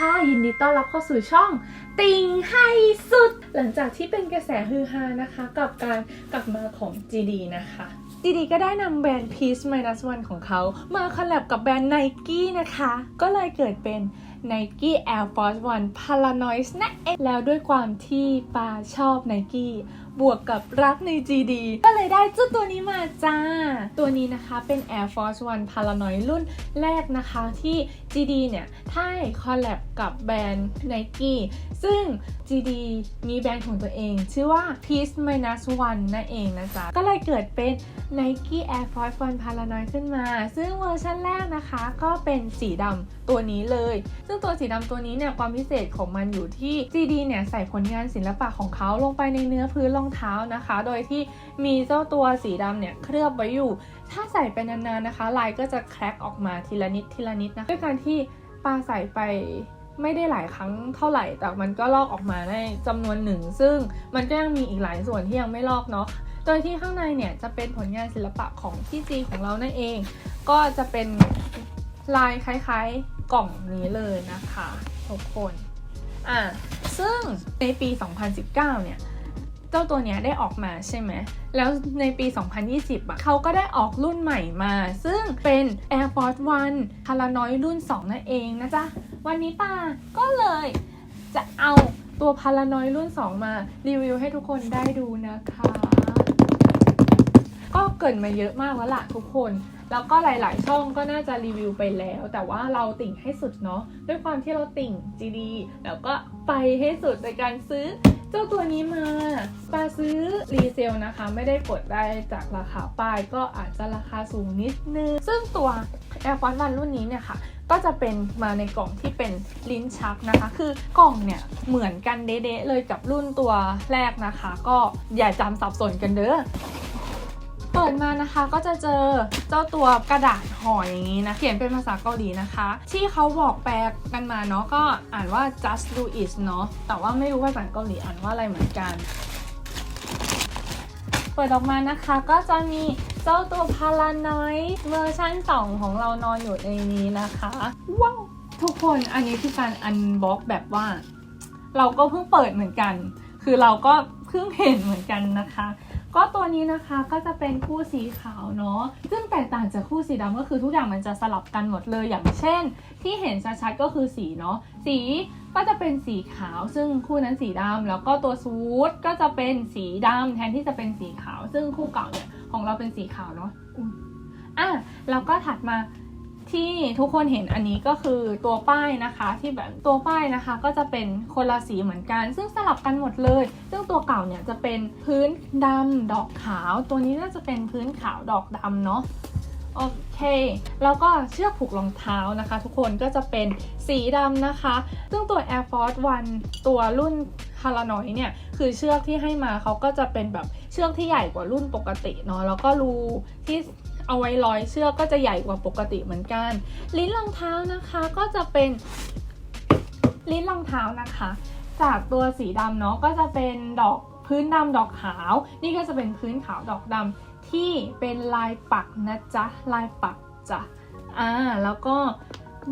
ค่ะ ยินดีต้อนรับเข้าสู่ช่อง ติงให้สุด หลังจากที่เป็นกระแสฮือฮานะคะ กับการกลับมาของ GD นะคะ GD ก็ได้นำแบรนด์ Peace Minus One ของเขา มาคอลแลบกับแบรนด์ Nike นะคะ ก็เลยเกิดเป็น Nike Air Force One Paranoid นั่นเองแล้วด้วยความที่ปาชอบ Nike บวกกับรักใน GD ก็เลยได้เจ้าตัวนี้มาจ้า ตัวนี้นะคะเป็น Air Force One Paranoid รุ่นแรกนะคะที่ GD เนี่ยได้คอลแลบกับแบรนด์ Nike ซึ่ง GD มีแบรนด์ของตัวเอง ชื่อว่า Peace Minus One นั่นเองนะจ๊ะ ก็เลยเกิดเป็น Nike Air Force One Paranoid ขึ้นมา ซึ่งเวอร์ชันแรกนะคะก็เป็นสีดำตัวนี้เลย ซึ่งตัวสีดำตัวนี้เนี่ยความพิเศษของมันอยู่ที่ GD เนี่ยใส่ผลงานศิลปะของเขาลงไปในเนื้อพื้นรองเท้านะคะ โดยที่มีเจ้าตัวสีดำเนี่ยเคลือบไว้อยู่ ถ้าใส่ไปนานๆนะคะ ลายก็จะแครกออกมาทีละนิดทีละนิดนะคะด้วยการที่ปาใส่ไปไม่ได้หลายครั้งเท่าไหร่ แต่มันก็ลอกออกมาได้จำนวนหนึ่ง ซึ่งมันก็ยังมีอีกหลายส่วนที่ยังไม่ลอกเนาะ โดยที่ข้างในเนี่ยจะเป็นผลงานศิลปะของพี่จีของเรานั่นเอง ก็จะเป็นลายคล้ายๆกล่องนี้เลยนะคะทุกคน อะ ซึ่งในปี 2019 เนี่ย เจ้าตัวเนี้ยได้ออกมาใช่ไหม แล้วในปี 2020อะเขาก็ได้ออกรุ่นใหม่มา ซึ่งเป็น Air Force One Paranoid รุ่น 2 นั่นเองนะจ๊ะ วันนี้ป้าก็เลยจะเอาตัว Paranoid รุ่น 2 มารีวิวให้ทุกคนได้ดูนะคะ ก็เกินมาเยอะมากแล้วล่ะทุกคนแล้วก็หลาย ๆ ช่องก็น่าจะรีวิวไปแล้ว แต่ว่าเราติ่งให้สุดเนาะด้วยความที่เราติ่ง GD แล้วก็ไปให้สุดในการซื้อ เจ้าตัวนี้มาปาซื้อรีเซลนะคะ ไม่ได้กดได้จากราคาป้ายก็อาจจะราคาสูงนิดนึง ซึ่งตัว Air Force One รุ่นนี้เนี่ยค่ะ ก็จะเป็นมาในกล่องที่เป็นลิ้นชักนะคะ คือกล่องเนี่ยเหมือนกันเด๊ะเลยกับรุ่นตัวแรกนะคะ ก็อย่าจำสับสนกันเด้อ เปิดมานะคะก็จะเจอเจ้าตัวกระดาษห่ออย่างนี้นะ เขียนเป็นภาษาเกาหลีนะคะ ที่เขาบอกแปลกันมาเนาะก็อ่านว่า just do it เนาะแต่ว่าไม่รู้ภาษาเกาหลีอ่านว่าอะไรเหมือนกัน เปิดออกมานะคะก็จะมีเจ้าตัวพาราน้อยเวอร์ชัน2 ของเรานอนอยู่ในนี้นะคะว้าวทุกคนอันนี้คือการอันบ็อกแบบว่า เราก็เพิ่งเปิดเหมือนกัน คือเราก็ เพิ่งเห็นเหมือนกันนะคะ ก็ตัวนี้นะคะก็จะเป็นคู่สีขาวเนาะซึ่งแตกต่างจากคู่สีดำก็คือทุกอย่างมันจะสลับกันหมดเลยอย่างเช่น ที่เห็นชัดๆก็คือสีเนาะสีก็จะเป็นสีขาว ซึ่งคู่นั้นสีดำแล้วก็ตัวซูทก็จะเป็นสีดำแทนที่จะเป็นสีขาว ซึ่งคู่เก่าเนี่ยของเราเป็นสีขาวเนาะอืมอะแล้วก็ถัดมา ที่ทุกคนเห็นอันนี้ก็คือตัวป้ายนะคะที่แบบตัวป้ายนะคะ ก็จะเป็นคนละสีเหมือนกัน ซึ่งสลับกันหมดเลย ซึ่งตัวเก่าเนี่ยจะเป็นพื้นดำดอกขาว ตัวนี้น่าจะเป็นพื้นขาวดอกดำเนาะโอเค แล้วก็เชือกผูกรองเท้านะคะ ทุกคนก็จะเป็นสีดำนะคะ ซึ่งตัว Air Force One ตัวรุ่นคาราน้อยเนี่ยคือเชือกที่ให้มาเขาก็จะเป็นแบบเชือกที่ใหญ่กว่ารุ่นปกติเนาะแล้วก็รูที่เอาไว้ร้อยเชือกก็จะใหญ่กว่าปกติเหมือนกัน ลิ้นรองเท้านะคะก็จะเป็นลิ้นรองเท้านะคะ จากตัวสีดำเนาะก็จะเป็นดอกพื้นดำดอกขาว นี่ก็จะเป็นพื้นขาวดอกดำที่เป็นลายปักนะจ๊ะลายปักจ้ะอ่าแล้วก็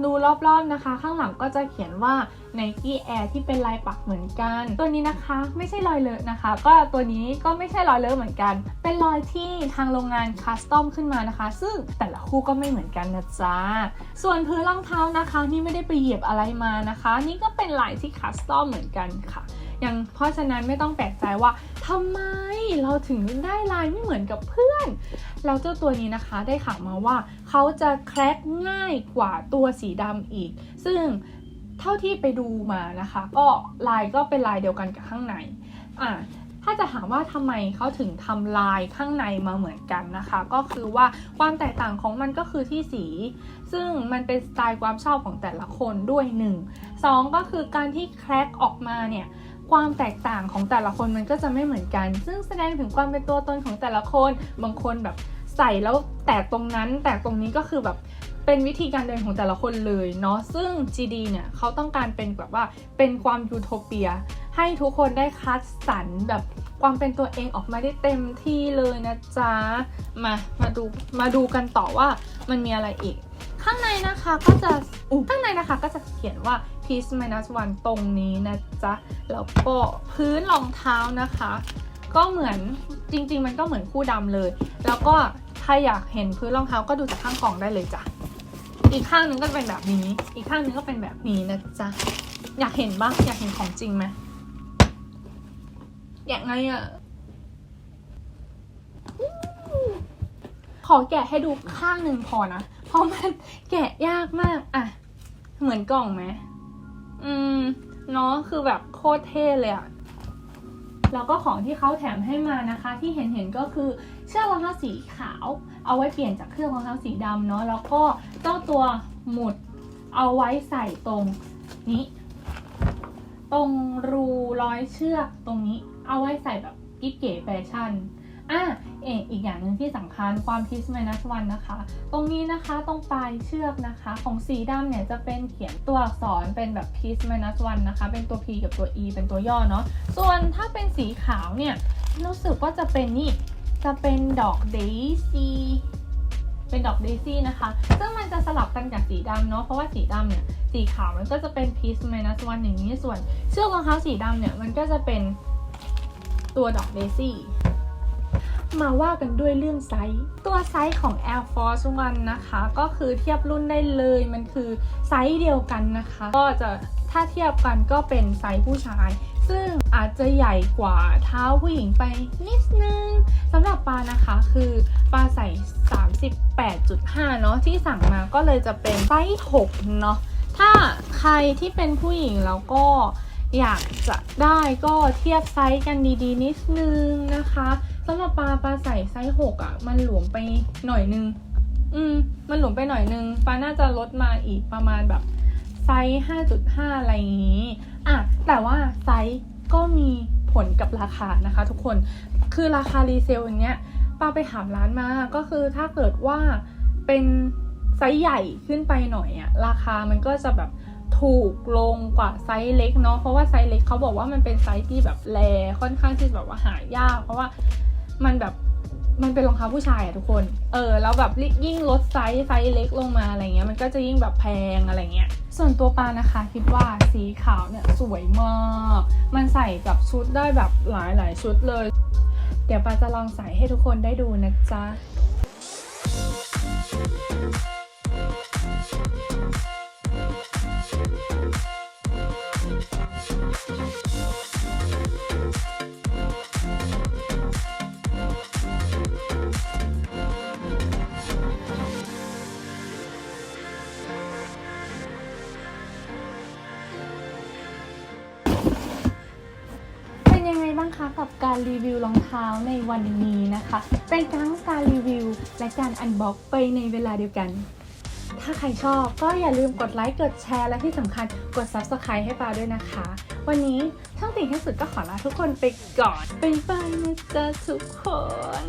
ดูรอบๆนะคะ ข้างหลังก็จะเขียนว่า Nike Air ที่เป็นลายปักเหมือนกัน ตัวนี้นะคะไม่ใช่รอยเลอะนะคะ ก็ตัวนี้ก็ไม่ใช่รอยเลอะเหมือนกัน เป็นรอยที่ทางโรงงานคัสตอมขึ้นมานะคะ ซึ่งแต่ละคู่ก็ไม่เหมือนกันนะจ๊ะส่วนพื้นรองเท้านะคะนี่ไม่ได้ไปเหยียบอะไรมานะคะ นี่ก็เป็นลายที่คัสตอมเหมือนกันค่ะ ยังเพราะฉะนั้นไม่ต้องแปลกใจว่าทำไมเราถึงได้ลายไม่เหมือนกับเพื่อนแล้วเจ้าตัวนี้นะคะได้ข่าวมาว่าเขาจะแคร็กง่ายกว่าตัวสีดำอีก ซึ่งเท่าที่ไปดูมานะคะ ก็ลายก็เป็นลายเดียวกันกับข้างในอะถ้าจะถามว่าทำไมเขาถึงทำลายข้างในมาเหมือนกันนะคะ ก็คือว่าความแตกต่างของมันก็คือที่สี ซึ่งมันเป็นสไตล์ความชอบของแต่ละคนด้วยหนึ่งสองก็คือการที่แคร็กออกมาเนี่ย ความแตกต่างของแต่ละคนมันก็จะไม่เหมือนกัน ซึ่งแสดงถึงความเป็นตัวตนของแต่ละคน บางคนแบบใส่แล้วแตกตรงนั้น แตกตรงนี้ก็คือแบบเป็นวิธีการเดินของแต่ละคนเลยเนาะ ซึ่ง GD เนี่ยเขาต้องการเป็นแบบว่าเป็นความยูโทเปีย ให้ทุกคนได้คัดสรรแบบความเป็นตัวเองออกมาได้เต็มที่เลยนะจ๊ะ มา มาดู มาดูกันต่อว่ามันมีอะไรอีก ข้างในนะคะก็จะอู้ข้างในนะคะก็จะเขียนว่า piece minus one ตรงนี้นะจ๊ะ แล้วก็พื้นรองเท้านะคะ ก็เหมือนจริง ๆ มันก็เหมือนคู่ดำเลย แล้วก็ถ้าอยากเห็นพื้นรองเท้าก็ดูจากข้างกล่องได้เลยจ้ะ อีกข้างหนึงก็จะเป็นแบบนี้ อีกข้างหนึงก็เป็นแบบนี้นะจ๊ะ อยากเห็นบ้างอยากเห็นของจริงไหมอยากไงอะขอแกะให้ดูข้างหนึ่งพอนะ เพราะมันแกะยากมากอะเหมือนกล่องไหมอืมเนาะคือแบบโคตรเท่เลยอะแล้วก็ของที่เขาแถมให้มานะคะ ที่เห็นเห็นๆก็คือเชือกรองเท้าสีขาว เอาไว้เปลี่ยนจากเครื่องรองเท้าสีดำเนาะแล้วก็เจ้าตัวหมุดเอาไว้ใส่ตรงนี้ ตรงรูร้อยเชือกตรงนี้ เอาไว้ใส่แบบกิ๊บเก๋แฟชั่น อะเอกอีกอย่างหนึ่งที่สำคัญความพิสไมนัสวันนะคะ ตรงนี้นะคะตรงปลายเชือกนะคะ ของสีดำเนี่ยจะเป็นเขียนตัวอักษรเป็นแบบ p ี e minus one นะคะ เป็นตัว p กับตัว e เป็นตัวย่อเนาะส่วนถ้าเป็นสีขาวเนี่ยรู้สึกว่าจะเป็นนี่จะเป็นดอกเดซี่เป็นดอกเดซี่นะคะ ซึ่งมันจะสลับกันกับสีดำเนาะ เพราะว่าสีดำเนี่ย สีขาวมันก็จะเป็น p ี e minus one อย่างนี้ ส่วนเชือกรองเท้าสีดำเนี่ย มันก็จะเป็นตัวดอกเดซี่ มาว่ากันด้วยเรื่องไซส์ตัวไซส์ของ Air Force One นะคะ ก็คือเทียบรุ่นได้เลยมันคือไซส์เดียวกันนะคะ ก็จะถ้าเทียบกันก็เป็นไซส์ผู้ชาย ซึ่งอาจจะใหญ่กว่าเท้าผู้หญิงไปนิดนึงสำหรับปานะคะคือปาใส่ 38.5 เนาะที่สั่งมาก็เลยจะเป็นไซส์ 6 เนาะถ้าใครที่เป็นผู้หญิงแล้วก็อยากจะได้ก็เทียบไซส์กันดีๆ นิดนึงนะคะ สำหรับปลาปลาใส่ไซส์6อะ มันหลวมไปหน่อยนึง อืม มันหลวมไปหน่อยนึงปลาน่าจะลดมาอีกประมาณแบบไซส์5.5อะไรอย่างนี้ อะ แต่ว่าไซส์ก็มีผลกับราคานะคะทุกคน คือราคารีเซลอย่างเนี้ยปาไปถามร้านมา ก็คือถ้าเกิดว่าเป็นไซส์ใหญ่ขึ้นไปหน่อยอะราคามันก็จะแบบถูกลงกว่าไซส์เล็กเนาะ เพราะว่าไซส์เล็กเขาบอกว่ามันเป็นไซส์ที่แบบแรค่อนข้างที่แบบว่าหายาก เพราะว่า มันแบบมันเป็นรองเท้าผู้ชายอะทุกคน เออ แล้วแบบยิ่งลดไซส์ไซส์เล็กลงมาอะไรเงี้ย มันก็จะยิ่งแบบแพงอะไรเงี้ย ส่วนตัวปานะคะคิดว่าสีขาวเนี่ยสวยมาก มันใส่กับชุดได้แบบหลายหลายชุดเลย เดี๋ยวปาจะลองใส่ให้ทุกคนได้ดูนะจ๊ะเการรีวิวรองเท้าในวันนี้นะคะ เป็นทั้งการรีวิว และการอันบ็อกไปในเวลาเดียวกัน ถ้าใครชอบก็อย่าลืมกดไลค์ กดแชร์ และที่สำคัญกด Subscribe ให้ปาด้วยนะคะ วันนี้ช่างติ่งที่สุดก็ขอลาทุกคนไปก่อนบ๊ายบายนะจ๊ะทุกคน